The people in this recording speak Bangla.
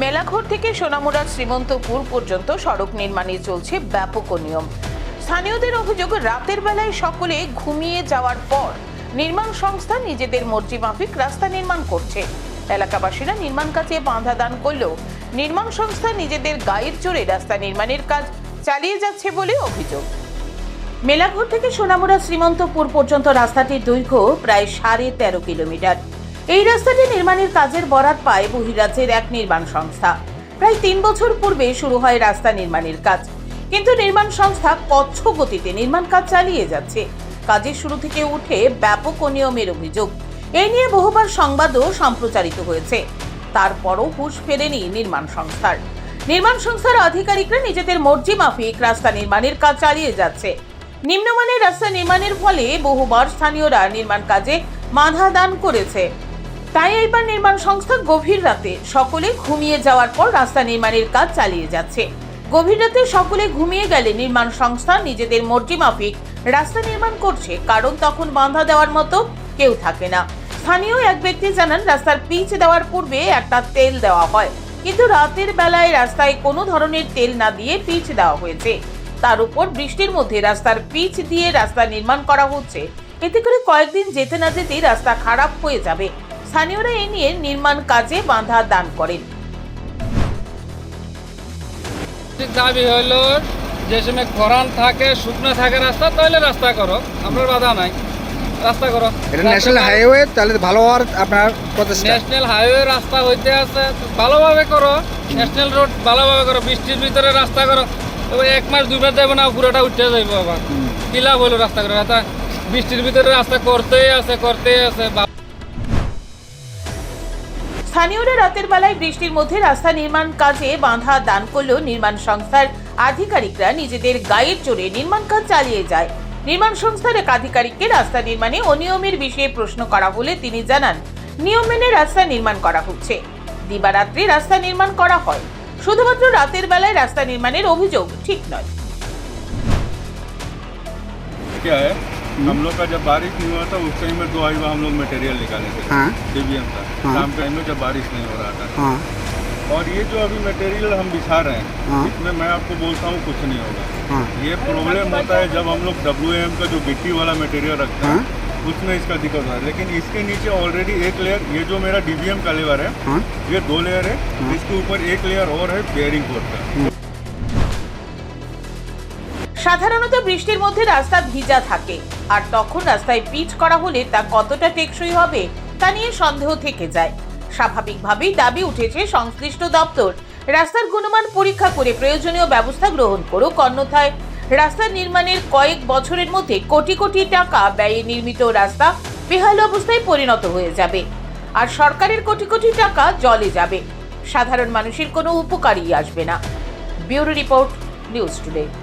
মেলাঘর থেকে সোনামুড়া শ্রীমন্তপুর পর্যন্ত সড়ক নির্মাণে চলছে ব্যাপক নিয়ম স্থানীয়দের অভিযোগ, রাতের বেলায় সকলে ঘুমিয়ে যাওয়ার পর নির্মাণ সংস্থা নিজেদের মর্জি মাফিক রাস্তা নির্মাণ করছে। এলাকাবাসীরা নির্মাণ কাজে বাধা দান করলেও নির্মাণ সংস্থা নিজেদের গায়ের জোরে রাস্তা নির্মাণের কাজ চালিয়ে যাচ্ছে বলে অভিযোগ। মেলাঘর থেকে সোনামুড়া শ্রীমন্তপুর পর্যন্ত রাস্তাটির দৈর্ঘ্য প্রায় সাড়ে তেরো কিলোমিটার। এই রাস্তাটি নির্মাণের কাজের বরাত পায় বহিরাজ্যের এক নির্মাণ সংস্থা। প্রায় তিন বছর পূর্বে শুরু হয় রাস্তা নির্মাণের কাজ। কিন্তু নির্মাণ সংস্থা কচ্ছ গতিতে নির্মাণ কাজ চালিয়ে যাচ্ছে। কাজের শুরু থেকে উঠে ব্যাপক অনিয়মের অভিযোগ। এই নিয়ে বহুবার সংবাদও সম্প্রচারিত হয়েছে। তারপরও হুশ ফেরেনি নির্মাণ সংস্থার। নির্মাণ সংস্থার আধিকারিকরা নিজেদের মর্জি মাফিক রাস্তা নির্মাণের কাজ চালিয়ে যাচ্ছে। নিম্নমানের রাস্তা নির্মাণের ফলে বহুবার স্থানীয়রা নির্মাণ কাজে বাধা দান করেছে। তাই এইবার নির্মাণ সংস্থা গভীর রাতে সকলে ঘুমিয়ে যাওয়ার পর রাস্তা নির্মাণের কাজ চালিয়ে যাচ্ছে। গভীর রাতে সকলে ঘুমিয়ে গেলে নির্মাণ সংস্থা নিজেদের মর্জি মাফিক রাস্তা নির্মাণ করছে, কারণ তখন বাঁধা দেওয়ার মতো কেউ থাকে না। স্থানীয় এক ব্যক্তি জানান, রাস্তার পিচ দেওয়ার পূর্বে একটা তেল দেওয়া হয়, কিন্তু রাতের বেলায় রাস্তায় কোনো ধরনের তেল না দিয়ে পিচ দেওয়া হয়েছে। তার উপর বৃষ্টির মধ্যে রাস্তার পিচ দিয়ে রাস্তা নির্মাণ করা হচ্ছে। এতে করে কয়েকদিন যেতে না যেতেই রাস্তা খারাপ হয়ে যাবে। স্থানীয়রা এ নিয়ে নির্মাণ কাজে বাধা দান করেন। দাবি হইল যে সময় খরান থাকে শুকনো থাকে রাস্তা তাহলে রাস্তা করো। আপনার বাধা নাই। রাস্তা করো। এটা ন্যাশনাল হাইওয়ে তাহলে ভালো হওয়ার আপনার প্রচেষ্টা। ন্যাশনাল হাইওয়ে রাস্তা হইতে আছে। ভালোভাবে করো। ন্যাশনাল রোড ভালোভাবে করো। বৃষ্টির ভিতরে রাস্তা করো। তবে এক মাস দুই মাস যাবে না পুরোটা উঠে যাইব আবার। কি লাভ হলো রাস্তা করে? রাস্তা বৃষ্টির ভিতরে রাস্তা করতেই আছে করতেই আছে। স্থানীয়রা রাতের বেলায় বৃষ্টির মধ্যে রাস্তা নির্মাণ কাজে বাঁধা দান করলেও নির্মাণ সংস্থার আধিকারিকরা নিজেদের গায়ের জোরে নির্মাণ কাজ চালিয়ে যায়। নির্মাণ সংস্থার এক আধিকারিককে রাস্তা নির্মাণে অনিয়মের বিষয়ে প্রশ্ন করা হলে তিনি জানান, নিয়ম মেনে রাস্তা নির্মাণ করা হচ্ছে। দিবারাত্রি রাস্তা নির্মাণ করা হয়। শুধুমাত্র রাতের বেলায় রাস্তা নির্মাণের অভিযোগ ঠিক নয়। हम लोग का जब बारिश नहीं हुआ था उस टाइम में दो आई हम लोग मटेरियल निकाले थे हाँ डीबीएम का हाँ। शाम के टाइम में जब बारिश नहीं हो रहा था हाँ और ये जो अभी मटेरियल हम बिछा रहे हाँ। हैं इसमें मैं आपको बोलता हूँ कुछ नहीं होगा हाँ ये प्रॉब्लम होता है जब हम लोग डब्ल्यू का जो गिट्टी वाला मटेरियल रखते हाँ। हैं उसमें इसका दिक्कत होता है लेकिन इसके नीचे ऑलरेडी एक लेयर ये जो मेरा डीबीएम का लेवर है हाँ ये दो लेयर है इसके ऊपर एक लेयर और है बेयरिंग कोड का সাধারণত বৃষ্টির মধ্যে রাস্তা ভিজা থাকে আর তখন রাস্তায় পিচ করা হলে তা কতটা টেকসই হবে তা নিয়ে সন্দেহ থেকে যায়। স্বাভাবিকভাবেই দাবি উঠেছে সংশ্লিষ্ট দপ্তর। রাস্তার গুণমান পরীক্ষা করে প্রয়োজনীয় ব্যবস্থা গ্রহণ করুক, অন্যথায় রাস্তা নির্মাণের কয়েক বছরের মধ্যে কোটি কোটি টাকা ব্যয়ে নির্মিত রাস্তা বেহাল অবস্থায় পরিণত হয়ে যাবে। আর সরকারের কোটি কোটি টাকা জলে যাবে। সাধারণ মানুষের কোনো উপকারই আসবে না। Bureau report, news today.